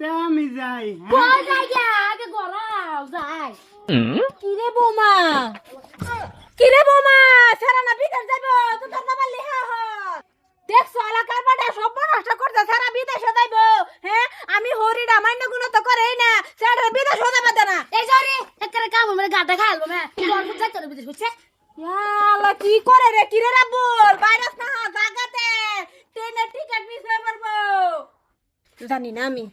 তে আমি যাই হ্যাঁ? বল যাই গে, আগে গড়াও যাই। কিরে বৌমা? কিরে বৌমা? সারা না বিদেশ যাইব তো তোর না পারলি হ্যাঁ দেখছ এলাকার সব নষ্ট করতে সারা বিদেশে যাইব হ্যাঁ? আমি হরিটা মান্য গুণ তো করেই না সারা বিদেশ হতে পারতে না। এই সরি একটা কাম মানে গাটা খাইলবো না তোর বুঝা চলে বিদেশ বুঝছে ইয়ালা কি করে রে কিরে রাবুল ভাইরাস না জাগাতে। ট্রেনের টিকিট মিস হয়ে পারব জানি না আমি।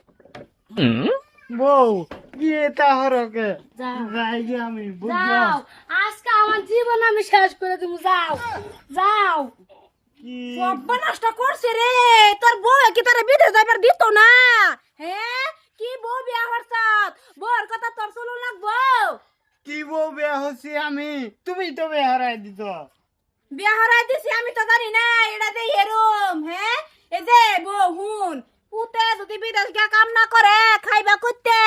বউ গিয়ে তাহরকে। যাই আমি যাও। আজকে আমার জীবন আমি শেষ করে দিব যাও। যাও। নষ্ট করছে রে। তোর বউ কি তোর বিদেশ যাইবার দিত না? হ্যাঁ কি বউ বিয়া হরছত বউর কথা তোর শুনো লাগবো? কি বউ বিয়া হচ্ছি আমি? তুমি তো বিয়া হারাই দিত। বিয়া হরাই দিছি আমি তো জানি না। এটা যে এরম হ্যাঁ এই যে বউ হুন। পুতে যদি বিদেশ গিয়া কাম না করে খাইবা করতে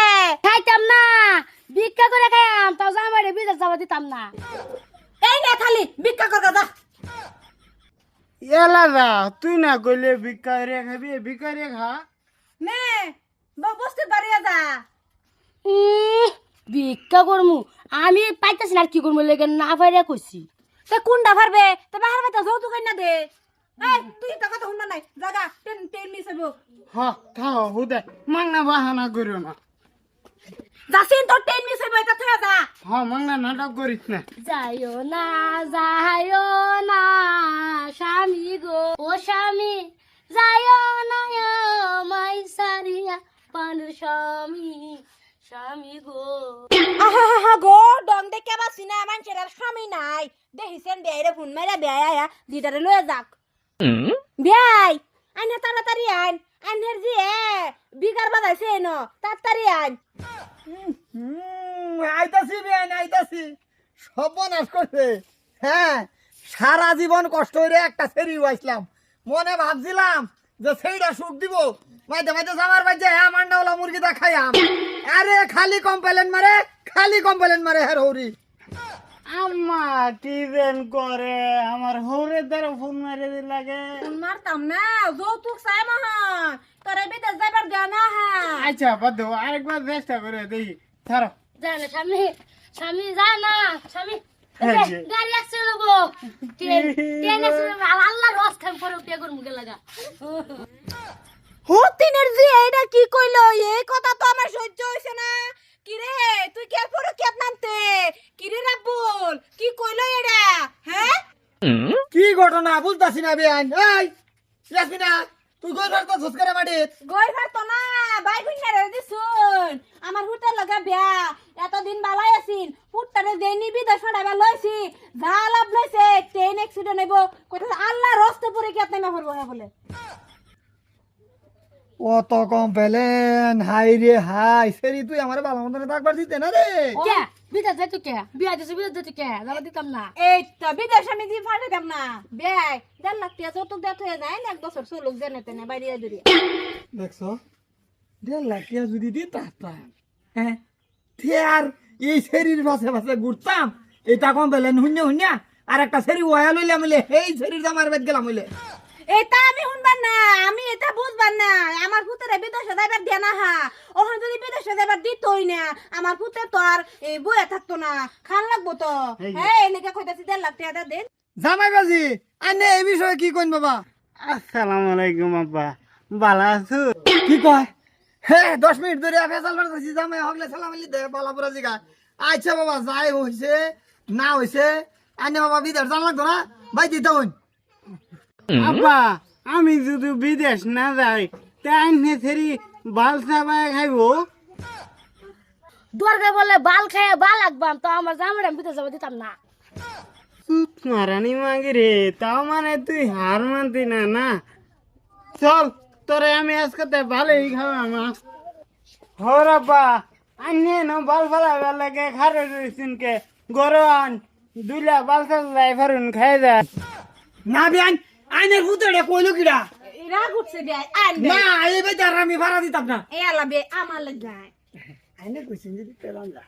খাইতাম না। ভিক্ষা করে খাইতাম তাও জামাইরে বিদেশ যাওয়া দিতাম না। এই না খালি ভিক্ষা কর যা। এলা যা তুই না কইলে ভিক্ষা রে খাবি ভিক্ষা রে খা। নে বসতে পারিয়া যা। ভিক্ষা করমু। আমি পাইতেছি না আর কি করব লেগে না পাইরা কইছি। তে কোনটা পারবে তে বাহার বাতা যৌতুক না দে। তুই তো কথা শুনবা নাই। জাগা টেন টেন মিস হইব হ থাও হুদে মাংনা বাহানা করিও না। যাসিন তোর টেন মিস হইব এটা থা যা হ মাংনা নাটক করিস না? যাইও না যাইও না স্বামী গো। ও স্বামী যাইও না মাই সারিয়া পানু স্বামী স্বামী গো। আহা গো ডং দেখে বাসি না মানুষের স্বামী নাই। দেখিছেন ফোন মেরে আয়া দিদারে লয়ে যাক বেয়াই আইনে তাড়াতাড়ি আইন আইনের যে বিগার বাজাইছে ন তাড়াতাড়ি আইন। আইতাছি বেআইন আইতাছি। সর্বনাশ করছে। হ্যাঁ সারা জীবন কষ্ট করে একটা সেরি আসলাম মনে ভাবছিলাম যে সেইটা সুখ দিব। মাইতে মাইতে আমার বাজে হ্যাঁ মান্ডাওলা মুরগিটা খাইয়াম। আরে খালি কমপ্লেন মারে খালি কমপ্লেন মারে হ্যাঁ হরি আম্মা কি দেন করে? আমার হৌরে দ্বারা ফোন মারে দি লাগে। ফোন মারতাম না যৌতুক চাই মহান। তোরে বিদেশ যাইবার না হ্যাঁ। আচ্ছা বাদ আরেকবার চেষ্টা করে দেখি। ছাড়ো যায় না স্বামী স্বামী যায় না স্বামী। গাড়ি ট্রেন ট্রেন আল্লাহ রস খাম করে উঠে লাগা হতিনের কি কইলো? এই কথা তো আমার সহ্য হইছে না। কিরে তুই কি পরে কেপ নামতে? কিরে রাব্বুল কি কইলো এটা হ্যাঁ? কি ঘটনা? বুঝতাছি না বেআইন এই ইয়াসমিনা তুই কই ধর তো ঝুসকারে মাটিত গই তো না বাই ভিন্নার দিছুন আমার হুটার লগা বিয়া এতদিন বালাই আছিন হুটারে দেনি বিদেশ ফাড়াইবা লইছি। যা লাভ লইছে ট্রেন অ্যাক্সিডেন্ট হইব। কইতাছে আল্লাহ রস্তে পরে কি আপনি মাফরবো হ্যাঁ বলে। অত কমপ্লেন হাই রে হাই সেরি তুই আমার ভালো মতন থাকবার দিতে না রে? কে? বিদেশ যাইতো কে? বিয়া দিছে বিদেশ যাইতো কে? যাবা দিতাম না। এই তো বিদেশ আমি দিয়ে ফাটাইতাম না। বেয়াই দেড় লাখ টাকা যৌতুক দেওয়া হয়ে যায় না এক বছর চলুক জেনে তেনে বাইরে দূরে দেখছ? দেড় লাখ টাকা যদি দিতাম হ্যাঁ? আর এই শরীর পাশে পাশে ঘুরতাম। এটা কম পেলেন শূন্য শূন্য আর একটা শরীর ওয়া লইলাম হইলে এই শরীর আমার বেদ গেলাম হইলে এটা আমি শুনবার না আমি এটা বুঝবার না আমার পুতের বিদেশে যাইবার দিয়া না হা। ওখানে যদি বিদেশে যাইবার দিতই না আমার পুতে তো আর এই বইয়া থাকতো না। খান লাগবো তো। এই হ্যাঁ এনেকে কইতাছি দেড় লাখ টাকা দেন জামাই বাজি আনে এই বিষয়ে কি কইন বাবা? আসসালামু আলাইকুম আব্বা। ভালো আছো? কি কয়? হ্যাঁ দশ মিনিট ধরে ফেসাল মারতেছি জামাই হগলে সালাম আলি দে বালা পুরা জিগা আচ্ছা বাবা যাই হইছে না হইছে আনে বাবা বিদেশ জান লাগতো না? ভাই দিতে হইন। আব্বা আমি যদি বিদেশ না যাই তাই নেছেরি বাল চাবাই খাইবো? দরকার বলে বাল খায় বাল লাগবাম তো আমার আমি বিদেশ যাবা দিতাম না। চুপ মারানি মাগি রে তাও মানে তুই হার মানতি না না? চল তোরে আমি আজকে ভালোই খাওয়া মাছ হর আব্বা আনে ন বাল ফালা লাগে খারে রইছিন কে গরম দুইলা বাল চালাই ফারুন খাই যা না বিয়ান আইনের ভূতরে কইলো কিডা রাগ উঠছে আইন বে। না এই বেচার আমি ভাড়া দিতাম না। এ আলা বে আমার লাগ আইনে কইছেন যদি পেলাম যা